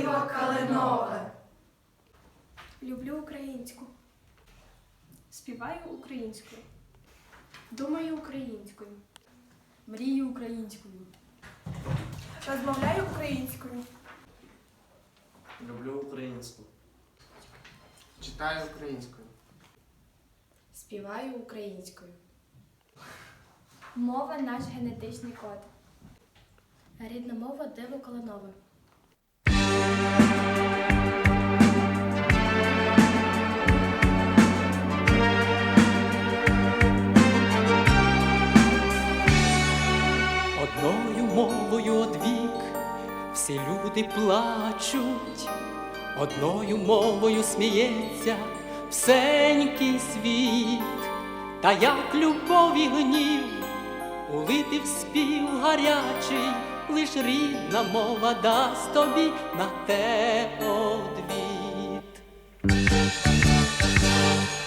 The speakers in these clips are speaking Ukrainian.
диво калинове. Люблю українську. Співаю українською. Думаю українською. Мрію українською. Розмовляю українською. Люблю українську. Читаю українською. Співаю українською. Мова наш генетичний код. Рідна мова диво колонове. Одною мовою одвік всі люди плачуть, одною мовою сміється всенький світ, та як любов і гнів улити в спів гарячий, лиш рідна мова дасть тобі на те одвіт.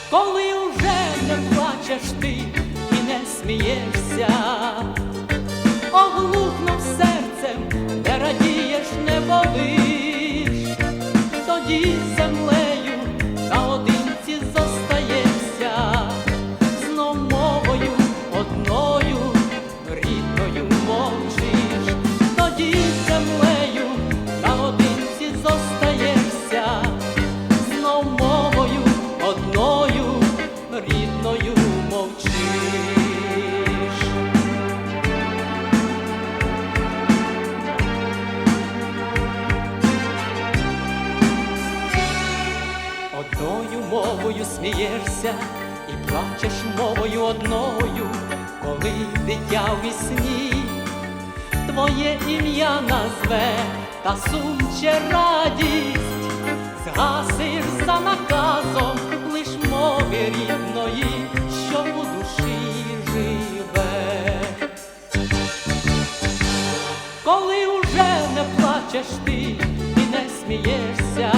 Коли уже не плачеш ти і не смієшся, оглухнув серцем, не радієш, не болиш, тоді Одною мовою смієшся і плачеш мовою одною, коли дитя в вісні твоє ім'я назве та сумче радість, згасиш за наказом лиш мови рідної, що у душі живе. Коли уже не плачеш ти і не смієшся,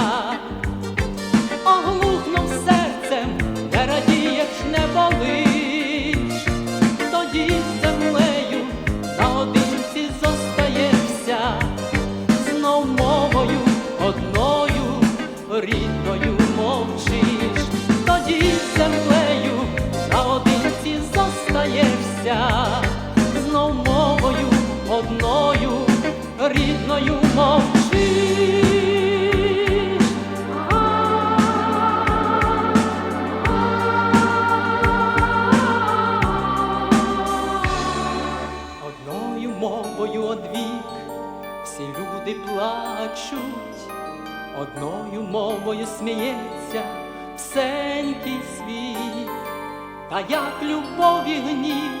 рідною мовчиш, тоді з землею наодинці зостаєшся, знов мовою одною рідною мовчиш. Одною мовою одвік всі люди плачуть, одною мовою сміється всенький світ, та як любов і гнів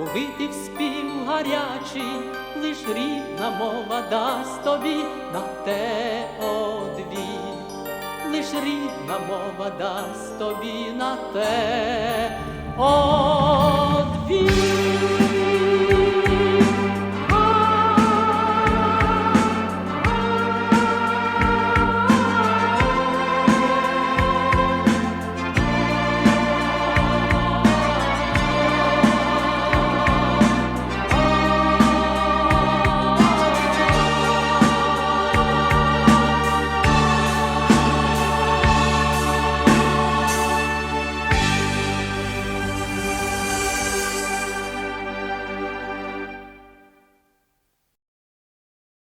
улити в спів гарячий, лиш рідна мова дасть тобі на те одвіт, лиш рідна мова дасть тобі на те. одвіт.